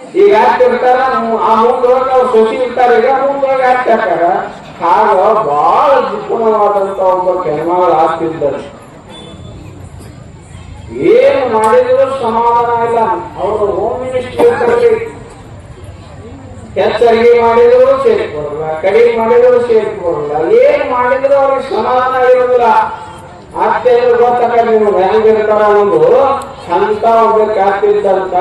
ಈಗ ಹಾಕ್ತಿರ್ತಾರ ಆ ಮುಂದೊಳಗೆ ಅವ್ರು ಸೊಸಿ ಇರ್ತಾರೆ ಈಗ ಮುಂದೊಳಗೆ ಹಾಕ್ತಾರ ಆಗ ಬಹಳ ಜಿಪುಣವಾದಂತ ಒಂದು ಕೆನಮಾಳ ಆಗ್ತಿದ್ದಾರೆ. ಏನ್ ಮಾಡಿದ್ರು ಸಮಾಧಾನ ಇಲ್ಲ. ಅವರು ಹೋಮ್ ಮಿನಿಸ್ಟರ್ ಅಡಿಗೆ ಮಾಡಿದ್ರು ಸೇರ್ಕೊಡಲ್ಲ ಕಡಿಮೆ ಮಾಡಿದ್ರು ಸೇರ್ಕೊಡಲ್ಲ ಏನ್ ಮಾಡಿದ್ರು ಅವ್ರಿಗೆ ಸಮಾಧಾನ ಇರೋದಿಲ್ಲ. ಅತ್ತೆ ಗೊತ್ತಕ್ಕ ನಿಮ್ಗೆ ಹೆಂಗಿರ್ತಾರ ಒಂದು ಅಂತ ಒಬ್ಬ ಆಗ್ತಿದ್ದಂತ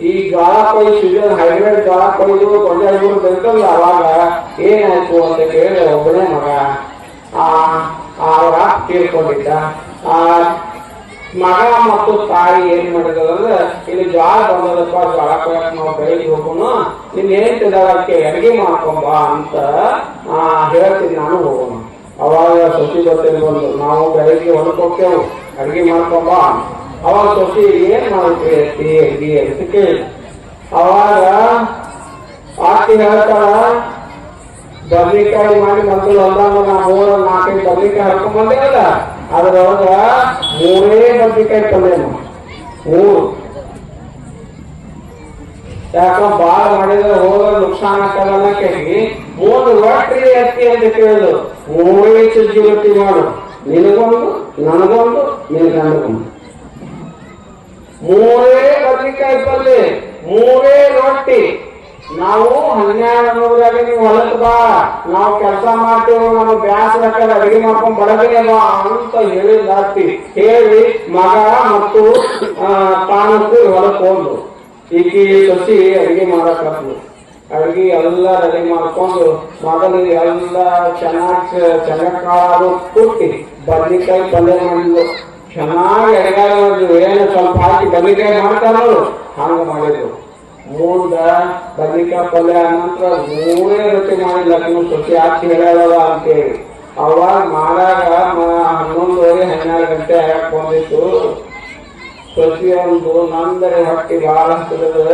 ಈ ಗಾಳ ಕೊಯ್ದು ಸೀಸನ್ ಹೈಬ್ರಿಡ್ ಗಾಳ ಕೊಯ್ದು ಗೊಂಜಾಳ ಬೆಳ್ತಲ್ಲ ಅವಾಗ ಏನಾಯ್ತು ಅಂತ ಕೇಳಿ ಒಬ್ಬನೇ ಮಗ. ಅವ್ರ ತೀರ್ಕೊಂಡಿದ್ದ ಆ, ಮಗ ಮತ್ತು ತಾಯಿ ಏನ್ ಮಾಡಿದ್ರಂದ್ರೆ ಇಲ್ಲಿ ಜ್ವಾಳ ಬಂದದಪ್ಪ, ಜ್ವಾಳ ಕೊಯ್ಯಕ್ ನಾವು ಬೆಳಿಗ್ಗೆ ಹೋಗೋಣ. ನಿನ್ ಏನ್ ತಿನ್ನಕ್ಕೆ ಅಡಿಗೆ ಮಾಡ್ಕೊಂಬ ಅಂತ ಹೇಳ್ತೀನಿ ನಾನು ಹೋಗೋಣ. ಅವಾಗ ಸೊಸಿ ಜೊತೆ ಬಂದು, ನಾವು ಬೆಳಿಗ್ಗೆ ಹೊಲಕ್ಕೆ ಹೋಗ್ತೇವೆ, ಅಡಿಗೆ ಮಾಡ್ಕೊಂಬ ಅವಾಗ ಸೊಸಿ, ಏನ್ ಮಾಡ್ತೀವಿ ಅತ್ತಿ? ಅಡಿಗೆ ಅಂತ ಕೇಳಿ ಅವಾಗ ಆಕೆ ಹೇಳ್ತಾಳ, ಬದ್ನಿಕಾಯಿ ಮಾಡಿ ಮೊದಲು ಒಂದಾಗ ನಾ ಮೂರ ನಾಲ್ಕೈದು ಬದ್ನಿಕಾಯಿ ಹಾಕೊಂಡ್ ಬಂದೇವಲ್ಲ ಅದ್ರೊಳಗ ಮೂರೇ ಬದ್ನಿಕಾಯಿ ಪಲ್ಯ ಮೂರು. ಯಾಕ ಬಾಳ ಮಾಡಿದ್ರೆ ಹೋದ್ರೆ ನುಕ್ಸಾನ ಆಗಲ್ಲ ಕೇಳಿ. ಮೂರು ರೊಟ್ಟಿ ಎತ್ತಿ ಅಂತ ಕೇಳಿದ್ರು. ಮೂರೇ ಚುಜ್ಜಿ ರೊಟ್ಟಿ ಮಾಡು. ನಿನಗೊಂದು, ನನಗೊಂದು ನಿನ್ ಗಂಡಗೊಂದು ಮೂರೇ ಬದ್ನಿಕಾಯಿ ಪಲ್ಯ ಮೂರೇ ರೊಟ್ಟಿ. ನಾವು ಹನ್ನೆರಡು ನೂರಾಗ ನೀವು ಹೊಲಕ್ ಬಾ. ನಾವು ಕೆಲಸ ಮಾಡ್ತೇವೆ ನಾವು ಬ್ಯಾಸ ಅಡಿಗೆ ಮಾಡ್ಕೊಂಡ್ ಬಡಗನೆ ಬಾ ಅಂತ ಹೇಳಿದಾತಿ ಹೇಳಿ ಮಗ ಮತ್ತು ತಾನಕ್ಕೂ ಹೊಲಕ್ ಹೋದ್ರು ಈಕಿ ಸಸಿ ಅಡಿಗೆ ಮಾಡಕತ್ಲು. ಅಡಿಗೆ ಎಲ್ಲ ರೆಡಿ ಮಾಡ್ಕೊಂಡು ಮೊದಲು ಎಲ್ಲ ಚೆನ್ನಾಗಿ ಚೆನ್ನಾಗಿ ಕುಟ್ಟಿ ಬದ್ನಿಕಾಯಿ ಪಲ್ಯ ಮಾಡಿದ್ಲು. ಚೆನ್ನಾಗಿ ಎಡಗಾಲ ಏನು ಸ್ವಲ್ಪ ಹಾಕಿ ಬದ್ನಿಕಾಯಿ ಮಾಡ್ತಾರಲ್ಲ ಹಂಗ ಮಾಡಿದ್ರು ಮೂರ್ದ ಬದ್ನಿಕಾಯಿ ಪಲ್ಯ ನಂತರ ಮೂರೇ ರೊಟ್ಟಿ ಮಾಡಿಲ್ಲ ನೀವು ಸೊಸಿ ಹಾಕಿ ಹೇಳಲ್ಲ ಅಂತೇಳಿ. ಅವಾಗ ಮಾಡಾಗ ಹನ್ನೊಂದುವರೆ ಹನ್ನೆರಡು ಗಂಟೆ ಹಾಕ್ ಬಂದಿತ್ತು. ಪ್ರತಿಯೊಂದು ನಂದರೆ ಹೊಟ್ಟಿ ಬಹಳ ಹತ್ತಿರದ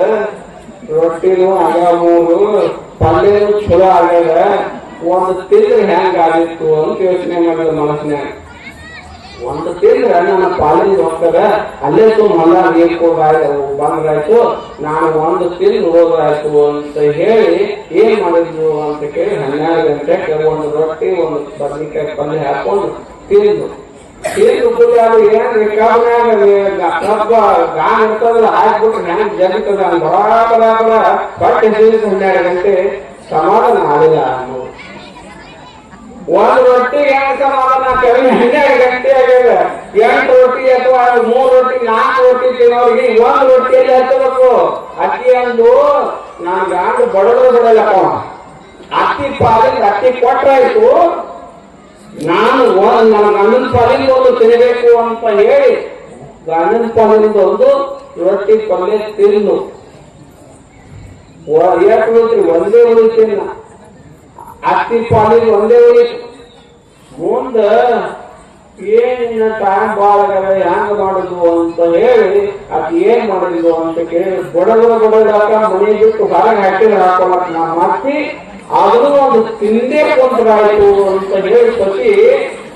ರೊಟ್ಟಿನೂ ಆಗ ಮೂರು, ಪಲ್ಯನೂ ಚಲೋ ಆಗ್ಯದ. ಒಂದು ತಿಂದ್ರೆ ಹೆಂಗಾಗಿತ್ತು ಅಂತ ಯೋಚನೆ ಮಾಡಿದ ಮನಸ್ಸಿನಾಗ ಒಂದು ತಿಂದ್ರೆ ನನ್ನ ಪಾಲಿನ ಹೋಗ್ತದ. ಅಲ್ಲೇ ಮಲ್ಲ ನೀರು ಬಂದ್ರಾಯ್ತು. ನಾನು ಒಂದು ತಿಂದು ಹೋದ್ರಾಯ್ತು ಅಂತ ಹೇಳಿ ಏನ್ ಮಾಡಿದ್ರು ಅಂತ ಕೇಳಿ ಹನ್ನೆರಡು ಗಂಟೆ ಒಂದು ರೊಟ್ಟಿ, ಒಂದು ಬದ್ನಿಕಾಯಿ ಪಲ್ಯ ಹಾಕೊಂಡು ತಿಂದು ಕಬ್ಬ ಗಾನ್ ಇರ್ತದಲ್ಲ, ಹಾಕ್ಬಿಟ್ಟು ಹೆಂಗ್ ಜಗತ್ತದ ಬರಾಬರ ಹೊಟ್ಟೆ ತಿಂದು ಹನ್ನೆರಡು ಗಂಟೆ ಸಮಾಧಾನ ಅನ್ನೋದು ಒಂದು ರೊಟ್ಟಿ ಹೆಂಗ್ ಸಮಾಧಾನ ಕಡಿಮೆ ಹನ್ನೆರಡು ಗಂಟೆ ಆಗ್ಯದ. ಎಂಟು ರೊಟ್ಟಿ ಅಥವಾ ಮೂರು ರೊಟ್ಟಿ, ನಾಲ್ಕು ರೊಟ್ಟಿ ತಿನ್ನೋರಿಗೆ ಒಂದು ರೊಟ್ಟಿಯಲ್ಲಿ ಹಚ್ಚಬೇಕು. ಅಕ್ಕಿ ಅಂದು ನಾನು ಗಂಡು ಬಡಲು ಬಿಡಲಪ್ಪ ಅಕ್ಕಿ ಪಾಲಿಗೆ ಅಕ್ಕಿ ಕೊಟ್ಟಾಯ್ತು ನಾನು ಒಂದ್ ನನ್ನ ಪಾಲಿಂದ ಒಂದು ತಿನ್ನಬೇಕು ಅಂತ ಹೇಳಿ, ಗಂಡನ ಪಾಲಿಂದ ಒಂದು ರೊಟ್ಟಿ ಪಲ್ಯ ತಿನ್ನು ಎಷ್ಟು ಒಂದೇ ಒಂದೇ ಉಳಿತಿಲ್ಲ ಅತ್ತಿ ಪಾಲಿಗೆ ಒಂದೇ ಉಳಿತು ಮುಂದ ಏನಿನ ಟೈಮ್ ಬಾಳ ಹ್ಯಾಂಗ ಮಾಡುದು ಅಂತ ಹೇಳಿ, ಅದ್ ಏನ್ ಮಾಡುದು ಅಂತ ಕೇಳಿ ಬಡದ್ರ ಬಡವರಾಗ ಮನೆ ಬಿಟ್ಟು ಹೊರಗೆ ಹಾಕಿದ್ರೆ ಹಾಕೊಳಕ್ ನಾ ಅತ್ತಿ ಅದನ್ನು ಒಂದು ತಿಂದೇ ಕೊಂಡ್ರಾಯ್ತು ಅಂತ ಹೇಳಿ ಸತಿ,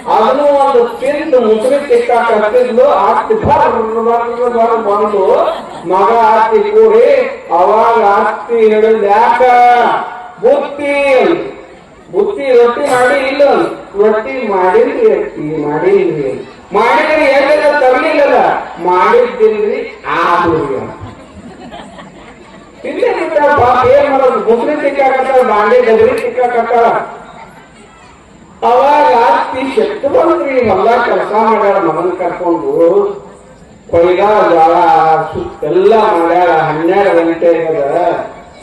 ಅದನ್ನು ಒಂದು ತಿಂದು ಮುಸುರಿ ತಿಕ್ಕಾಕ ಹತ್ತಿದ್ಲು? ಆಸ್ತಿ ಬಂದು ಮಗ ಆಸ್ತಿ ಕೂಡಿ, ಅವಾಗ ಆಸ್ತಿ ಹೇಳಿದ್ ಯಾಕ ಬುತ್ತಿ ಬುತ್ತಿ ರೊಟ್ಟಿ ಮಾಡಿ ಇಲ್ಲ. ರೊಟ್ಟಿ ಮಾಡಿಲ್ರಿ ಅಕ್ಕಿ ಮಾಡಿಲ್ರಿ ಮಾಡಿದ್ರೆ ಎಲ್ಲರ ತರಲಿಲ್ಲ ಮಾಡಿದ್ದಿಲ್ರಿ, ಆದ್ರಿ. ತಿಂದೆ ತಿಂತಾರ ಪಾಪ ಏನ್ ಮಾಡೋದು? ಗುಬ್ರಿ ತಿಕ್ಕಾಕತ್ತಾರ ಬಾಂಡೆ ಗದ್ರಿ ತಿಕ್ಕಾಕತ್ತಾರ ಅವಾಗ ಆಸ್ತಿ ಶಕ್ತಿ ಬಂದ್ರಿ ಹೊಲ ಕೆಲಸ ಮಾಡ್ಯಾರ ಮಗನ್ ಕರ್ಕೊಂಡು. ಕೊಯ್ದ ಜ್ವಾಳ ಸುತ್ತೆಲ್ಲ ಮಾಡ್ಯಾರ ಹನ್ನೆರಡು ಗಂಟೆ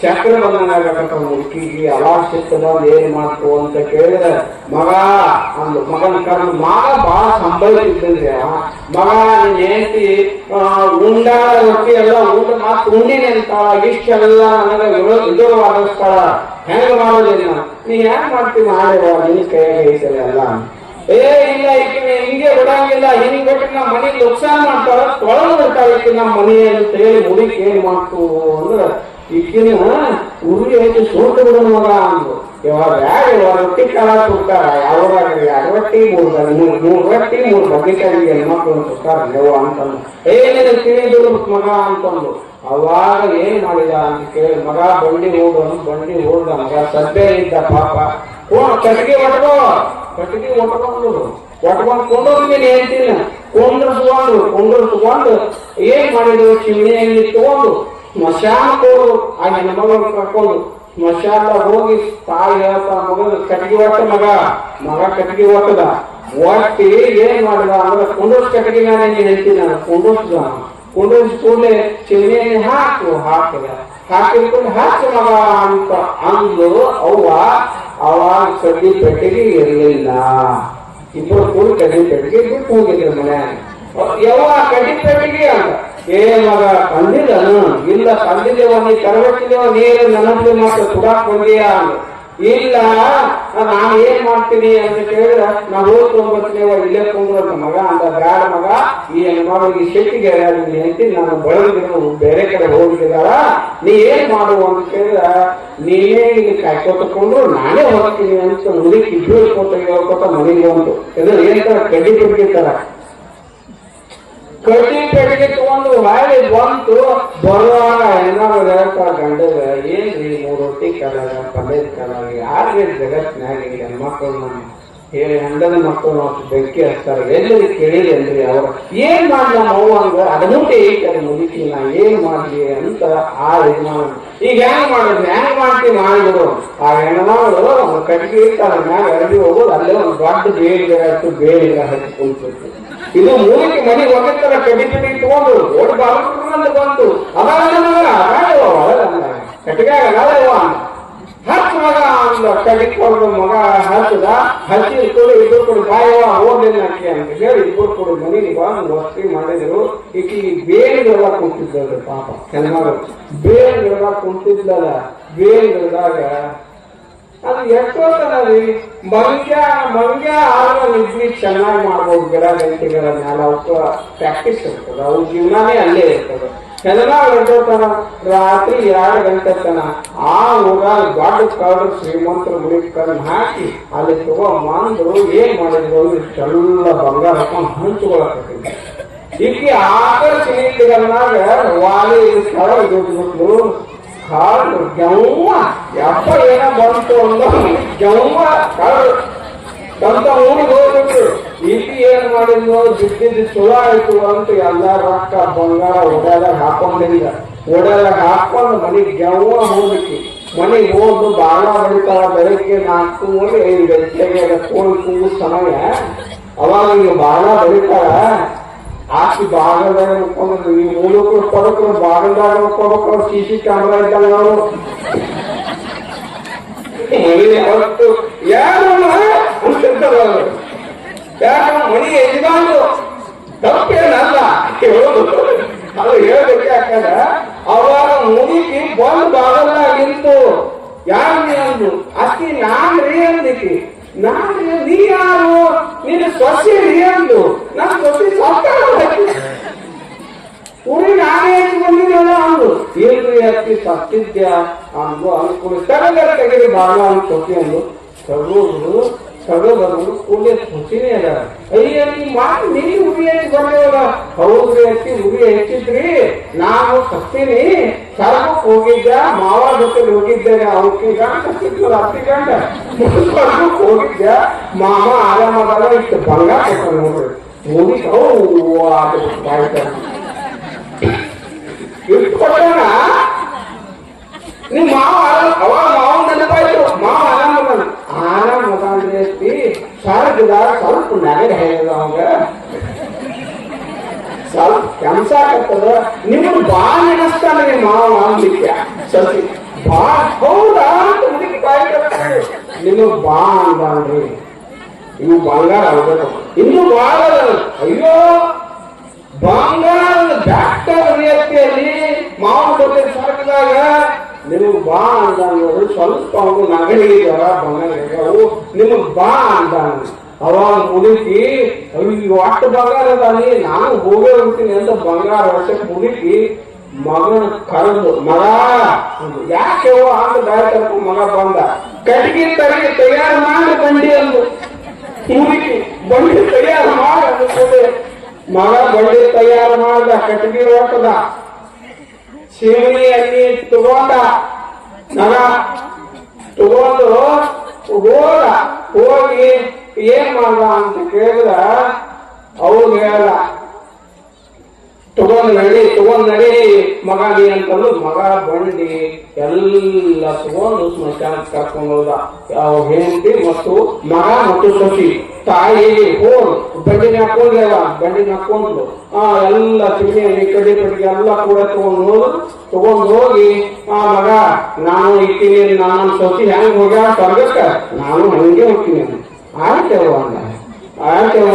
ಆಗ್ಯದ ಚಕ್ರ ಬಂದಂಗಾಗತ್ತ ಮುದುಕಿಗೆ ಅವಾಗ ಏನು ಮಾಡ್ತು ಅಂತ ಕೇಳಿದ್ರೆ, ಮಗ ಅಂದ್ರೆ ಮಗನ ಕರ್ದು ಮಗ ಬಹಳ ಸಂಭವಿಸಿದ್ರೆ ಮಗ, ನಿನ್ ಹೆಂಡತಿ ಉಂಡಾಳ ರೊಟ್ಟಿ ಎಲ್ಲ ಊಟ ಮಾತು ಉಂಡಿನಿ ಅಂತ ಇಷ್ಟೆಲ್ಲ ನನಗೆ ಇದು ವಾದಿಸ್ತಾಳ ಹೆಂಗ ಮಾಡೋದಿಲ್ಲ ನೀ ಯಾಕೆ ಮಾಡ್ತೀನಿ ಮಾಡುವ ನಿನ್ ಕೈಯಾಗ ಎಲ್ಲ? ಏ, ಇಲ್ಲ ಈಕಿನ ಹಿಂಗೆ ಬಿಡಂಗಿಲ್ಲ. ಹಿಂಗ್ ಬಿಟ್ಟು ನಮ್ಮ ಮನೆ ನುಕ್ಸಾನ್ ಮಾಡ್ತಾರ ತೊಳೆದು ಬಿಡ್ತಾರ ಈಕಿ ನಮ್ಮ ಮನೆ ಅಂತ ಹೇಳಿ ಮುಡಿಕ್ ಏನ್ ಮಾಡ್ತು ಅಂದ್ರ ಈಗಿನ ಉರಿ ಹೆಚ್ಚು ಸೋತು ಬಿಡು ಮಗ ಅಂದ್ರು. ಇವಾಗ ಇವಾಗ ರೊಟ್ಟಿ ಕಾಲ ಕೊಡ್ತಾರ? ಯಾವಾಗ ಎರಡು ರೊಟ್ಟಿ ಮೂರು ಮೂರು ರೊಟ್ಟಿ, ಮೂರು ಬದ್ನಿಕಾಯಿ ಹೆಣ್ಮಕ್ಳು ಕೊಡ್ತಾರ ಯವ್ವ ಅಂತಂದು ಏನೇನು ತಿಳಿದ್ರು ಮಗ ಅಂತಂದು ಅವಾಗ ಏನ್ ಮಾಡಿದ ಅಂತ ಕೇಳಿ, ಮಗ ಬಂಡಿ ಹೋಗೋನು ಬಂಡಿ ಹೋದ ಮಗ ಸದ್ಯ ಇದ್ದ ಪಾಪ. ಓ, ಕಟ್ಟಿಗೆ ಒಟ್ಕೋ, ಕಟ್ಟಿಗೆ ಒಟ್ಕೊಂಡು. ಒಟ್ಕೊಂಡು ಕೊಂಡೋಗ್ತೀನಿ ಹೇಳ್ತೀನಿ. ಕೊಂಡ್ರು ತಗೊಂಡು ಕೊಂಡ್ರು ತಗೊಂಡು ಏನ್ ಮಾಡಿದ್ರು? ಚಿಮಣಿಯಲ್ಲಿ ತಗೊಂಡು. ಸ್ಮಶಾನಕ್ಕೆ ಹೋಗು ಹಾಗೆ ಹೆಣ್ಮಗಳು ಕರ್ಕೊಂಡು ಸ್ಮಶಾನ ಹೋಗಿ ತಾಯಿ ಹೇಳ್ತಾ, ಮಗನ ಕಟ್ಟಿಗೆ ಒಟ್ಟ ಮಗ ಮಗ ಕಟ್ಟಿಗೆ ಒಟ್ಟದ ಒಟ್ಟಿ ಏನ್ ಮಾಡಿದ ಅಂದ್ರೆ ಕುಂಡೋಸ್ ಕಟ್ಟಿಗೆ ನಾನು ಏನ್ ಹೇಳ್ತೀನಿ ನಾನು, ಕುಂಡೋಸ್ ಕುಂಡೋಸ್ ಕೂಡಲೇ ಚೆನ್ನೆ ಹಾಕು, ಹಾಕಿದ. ಹಾಕಿದ್ಕೊಂಡು ಹಾಕಿ ಮಗ ಅಂತ ಅಂದು ಅವ್ವ, ಅವಾಗ ಕಡ್ಡಿ ಕಟ್ಟಿಗೆ ಇರಲಿಲ್ಲ. ಇಬ್ಬರು ಕೂಡ ಕಡ್ಡಿ ಪೆಟ್ಟಿಗೆ ಹೋಗಿದ್ರು ಮನೆ ಯಾವ ಕಡ್ಡಿ ಪೆಟ್ಟಿಗೆ? ಅಂತ ಏ ಮಗ ಬಂದಿಲ್ಲನು ಇಲ್ಲ ಬಂದಿದ್ದೇವ ನೀ ಕರವಟ್ಟಿದೇವ ನೀರು ನನಗೆ ಮಾತ್ರ ಸುಡಾಕ್ ಬಂದೀಯ ಇಲ್ಲ ನಾನು ಏನ್ ಮಾಡ್ತೀನಿ ಅಂತ ಕೇಳಿದ್ರೆ, ನಾ ಹೋಗಿ ತೊಗೊಂಬರ್ತೀವ ಇಲ್ಲೇ ಕೊಂಡ್ರ ಮಗ ಅಂದ. ಬ್ಯಾಡ ಮಗ, ಈ ಹೆಣ್ಮಗಳಿಗೆ ಶೆಟ್ಟಿಗೆ ಅಂತಿ ನಾನು ಬಳಗಿದ್ರು ಬೇರೆ ಕಡೆ ಹೋಗಿದ್ದಾರ ನೀ ಏನ್ ಮಾಡು ಅಂತ ಕೇಳಿದ್ರ, ನೀನೇ ಇಲ್ಲಿ ಕಾಯ್ಕೊತಕೊಂಡು ನಾನೇ ಹೋಗ್ತೀನಿ ಅಂತ ಇಬ್ರು ಕೊಟ್ಟ ಹೇಳ್ಕೊತ ಮನೆಗೆ ಬಂತು. ಇದು ಏನ್ ತರ ಕಡ್ಡಿ ಬಿಟ್ಟಿರ್ತಾರ ಕಡ್ಡಿ ಕಟ್ಟಿಗೆ ತಗೊಂಡು ಹೊಳ್ಳಿ ಬಂತು. ಬರುವಾಗ ಏನಾದ್ರು ಗಂಡದ ಏನ್ರಿ ಮೂರು ರೊಟ್ಟಿ ಕಲಾಗ ಪಲ್ಯದ ಕಲಾಗ ಯಾರಿಗೆ ಜಗತ್ನಾಗ ಈಗ ನಮ್ಮ ಹೇಳಿ ಹಂಡದ ಮಕ್ಕಳು ನಾವು ಬೆಂಕಿ ಹಚ್ತಾರೆ? ಎಲ್ಲರೂ ಅಂದ್ರಿ ಅವ್ರ. ಏನ್ ಮಾಡ್ಲ ಹಂಗ? ಅದನ್ನೂ ಅದನ್ನುಂಟೆ ಐತೆ ಅದು ನಾ ಏನ್ ಮಾಡ್ಲಿ ಅಂತ ಆ ಯಜಮಾನ. ಈಗ ಹೆಂಗ್ ಮಾಡೋದು? ಹೆಂಗ್ ಮಾಡ್ತೀವಿ ಮಾಡಿದ್ರು ಆ ಒಂದು ಕಟ್ಟಿಗೆ ಇರ್ತಾರ ಮ್ಯಾಗ ಅರಡಿ ಹೋಗೋದು, ಅಲ್ಲೇ ಒಂದು ದೊಡ್ಡ ಬೇಡಿಗೆ ಹತ್ತು ಬೇಲಿಗೆ ಹಚ್ಚಿ ಕುಂತಿರ್ತೀವಿ ಇದು ಮೂಲಿಕೆ ಮನೆ ಕಡ್ಡಿ ಕಡ್ಡಿ ತಗೊಂಡು ಓಡಿ ಬಾಲಕೃಷ್ಣ ಬಂತು ಕಟ್ಟಿಗಾಗ ಹತ್ತು ಮಗ ಅಂದ ಕಡಿಕೊಂಡು ಮಗ ಹಚ್ಚದ, ಹಚ್ಚಿ ಕೊಡು ಇಬ್ಬರು ಕೊಡು ಬಾಯವ ಹೋಗ್ಲಿಲ್ಲ ಅಂತ ಹೇಳಿ ಇಬ್ಬರು ಕೊಡು, ಮನೆಗೆ ಬಂದು ವಸ್ತಿ ಮಾಡಿದ್ರು. ಈಕಿ ಬೇಲಿಗೆಲ್ಲ ಕುಂತಿದ್ದ ಪಾಪ, ಕೆಲವರು ಬೇಲಿಗೆಲ್ಲ ಕುಂತಿದ್ದಲ್ಲ ಬೇಲಿಗೆಲ್ದಾಗ ಅದು ಎಷ್ಟೋ ರೀ ಮಂಗ್ಯ ಮಂಗ್ಯ ಆಗ ಇದ್ವಿ ಚೆನ್ನಾಗಿ ಮಾಡ್ಬೋದು ಗಿಡ ಗಂಟೆಗಳ ಮೇಲೆ ಅವಕ್ಕೆ ಪ್ರಾಕ್ಟೀಸ್ ಇರ್ತದೆ. ಅವ್ರ ಜೀವನನೇ ಅಲ್ಲೇ ಇರ್ತದೆ. ಎಲ್ಲ ಇರ್ತೋತನ ರಾತ್ರಿ ಎರಡು ಗಂಟೆ ತನ ಆ ಊರ ದೊಡ್ಡ ಕಾಡು ಶ್ರೀಮಂತರ ಮುಡಿಗೆ ಕಣ್ಣು ಹಾಕಿ ಅಲ್ಲಿ ತಗೊಂಬಂದ್ರು ಏನ್ ಮಾಡಿದ್ರು ಎಲ್ಲ ಬಂಗಾರ ಹಾಕೊಂಡು ಇಲ್ಲಿ ಈಕಿ ಸಿನಿಗಲ್ನಾಗ ವಾಲಿ ಸ್ಥಳ ದುಡ್ಡು ಕಾಳು ಜವ್ವ ಯಪ್ಪ ಏನೋ ಬಂತು ಅಂದ ಜವ್ವ ಕಾಳು ಸ್ವಂತ ಊರಿಗೆ ಹೋಗ್ಬಿಟ್ಟು ಈಟಿ ಏನ್ ಮಾಡಿದ್ವು ಬಿಟ್ಟಿದ್ದು ಚಲೋ ಆಯ್ತು ಅಂತ ಎಲ್ಲ ರೊಕ್ಕ ಬಂಗಾರ ಓಡಾದಾಗ ಹಾಕೊಂಡಿಲ್ಲ ಓಡಾದಾಗ ಹಾಕೊಂಡು ಮನೆಗೆ ಜವ್ವ ಹೋಗ್ಲಿಕ್ಕೆ ಮನೆಗೆ ಹೋದ್ದು ಬಾಳ ಬೆಳಿತಾವ ಬೆಳಗ್ಗೆ ನಾಲ್ಕು ಮೂರು ಐದು ಗಂಟೆಗೆ ಕೋಳಿ ಕೂಗು ಸಮಯ ಅವಾಗ ಈಗ ಬಾಳ ಬೆಳಿತಾರ ಆಕಿ ಭಾಗದಾಗ ನೋಡ್ಕೊಂಡು ಈ ಮೂಲಕರು ಕೊಡಕರು ಭಾಗದಾಗ ಅವ್ರು ಸಿ ಸಿ ಕ್ಯಾಮ್ರಾ ಇದ್ದಾಗ ನಾವು ಯಾರು ಯಾರು ಮನಿ ಯಜಮಾನು ತಪ್ಪೇನಲ್ಲ. ಹೇಳೋದು. ಅದು ಹೇಳ್ಬೇಕು ಯಾಕಂದ್ರೆ ಅವಾಗ ಮುಗಿಸಿ ಬಂದ್ ನಿಂತು ಯಾರು ನೀನು ಅಕ್ಕಿ ನಾನ್ ರೀ ಅಂದಿಕ್ಕಿ ನಾನ್, ನೀ ಯಾರು? ನಿನ್ನ ಸೊಸೆ ರೀ ಅಂದು ನಾನ್ ಸೊಸೆ ಊರಿ ನಾನೇ ಬಂದಿದ್ದಲ್ಲ ಅಂದು. ಏನು ಅಕ್ಕಿ ಸತ್ತಿದ್ಯಾ ಅಂದು ಅನ್ಕೊಂಡು ತೆಗೆದು ಬಾಳ ಅಂತ ಕೊಟ್ಟಿ ಅಂದು. ಸಡೋದು ಸಡೋದು ಕೂಡಲೇ ಸೊಸಿನೇ ಅದ ಅಯ್ಯ ನೀ ಮಾಡಿ ನೀ ಉರಿ ಹಚ್ಚಿ ಬಂದೇವಲ್ಲ ಹೌದ್ರಿ ಅಕ್ಕಿ ಉರಿ ಹಚ್ಚಿದ್ರಿ ನಾನು ಸತ್ತೀನಿ ಸರ್ವಕ್ಕೆ ಹೋಗಿದ್ದ ಮಾವ ಜೊತೆ ಹೋಗಿದ್ದೇನೆ ಅವಕ್ಕೆ ಗಂಡ ಸತ್ತಿದ್ನಲ್ಲ ಅತ್ತಿ ಗಂಡ ಸರ್ವಕ್ಕೆ ಹೋಗಿದ್ದ ಮಾಮ ಆರಾಮದಲ್ಲ ಇಷ್ಟು ಬಂಗಾರ ಕೊಟ್ಟ ನೋಡ್ರಿ ನೋಡಿ ಓ ಅದು ಬಾಯ್ತಾನೆ ಇಟ್ಕೊಟ್ಟಣ ನಿಮ್ಮ ಮಾವ ಆರಾಮ್- ಅವಾಗ ಮಾವ ನೆನಪಾಯ್ತು ಮಾವ ಆರಾಮ ಮಗನ ಆರಾಮ ಮಗ ಅಂದ್ರೆ ಐತಿ ಸರ್ಗದ ಸ್ವಲ್ಪ ನಗರ ಹೇಳಿದ ಸ್ವಲ್ಪ ಕೆಲ್ಸ ಆಗ್ತದ. ನಿಮ್ಗೆ ಬಾ ನೆನಸ್ತಾನೆ ನಿಮ್ಮ ಮಾವ ಅನ್ಲಿಕ್ಕೆ ಸಸಿ, ಬಾ, ಹೌದಾ ಅಂತ. ನಿಮಗ್ ಬಾ ಅಂದ್ರಿ ಇವು ಬಂಗಾರ ಆಗ್ಬೇಕು. ಇನ್ನು ಬಾಳ ಅಯ್ಯೋ, ಬಂಗಾರದ ಡಾಕ್ಟರ್ ರೀತಿಯಲ್ಲಿ ಮಾವು ಸರ್ಕದಾಗ ನಿಮಗ್ ಬಾ ಅಂದ ಸ್ವಲ್ಪ ಅವನು ನಗಡಿದಾರ ಬಂಗಾರ ನಿಮಗೆ ಬಾ ಅಂದ ಅವಾಗ ಮುದುಕಿ ಅಯ್ಯೋ ಅಷ್ಟು ಬಂಗಾರ ಅದಾನಿ ನಾನು ಹೋಗೋ ಅಂತೀನಿ ಅಂತ ಬಂಗಾರ ವರ್ಷಕ್ಕೆ ಮುದುಕಿ ಮಗನ ಕರೆದು, ಮಗ. ಯಾಕೆ ಅಂದ ದಾರಿ ಮಗ ಬಂದ? ಕಟ್ಟಿಗೆ ತರಗಿ ತಯಾರು ಮಾಡಿ ಬಂಡಿ ಅಂದು. ಮುದುಕಿ ಬಂಡಿ ತಯಾರು ಮಾಡಿ ಮಗ ಬಂಡಿ ತಯಾರು ಮಾಡ್ದ, ಕಟ್ಟಿಗೆ ಹೊಟ್ಟದ ಎಣ್ಣೆ ತಗೊಂಡ. ನನ ತಗೊಂಡು ಹೋದ. ಹೋಗಿ ಏನ್ ಮಾಡ್ದ ಅಂತ ಕೇಳಿದ್ರ ಅವ್ರು ಹೇಳ ತಗೊಂಡ್ ನಡಿ ತಗೊಂಡ್ ನಡಿ ಮಗ ನೀ ಅಂತಂದು ಮಗ ಬಂಡಿ ಎಲ್ಲ ತಗೊಂಡು ಸ್ಮಶಾನಕ್ಕೆ ಕರ್ಕೊಂಡು ಹೋದ. ಯಾವ ಹೆಂಡತಿ ಮತ್ತು ಮಗ ಮತ್ತು ಸೊಸಿ ತಾಯಿ ಹೋರ್ ಬಂಡಿನ ಹಾಕೊಂಡ್ಲೇವ ಬಂಡಿನ ಹಾಕೊಂಡು ಆ ಎಲ್ಲ ತಿಂಡಿ ಈ ಕಡೆ ಕಡೆಗೆ ಎಲ್ಲ ಕೂಡ ತಗೊಂಡು ಹೋದ್. ತಗೊಂಡು ಹೋಗಿ, ಆ ಮಗ, ನಾನು ಇಟ್ಟಿನಿ ನಾನು ಸೊಸಿ ಹೆಂಗ್ ಹೋಗ್ಯಾ ಸ್ವರ್ಗಕ್ಕ ನಾನು ಹಂಗೆ ಹೋಗ್ತೀನಿ. ಆಯ್ತೇವ ಆಯ್ತೇವ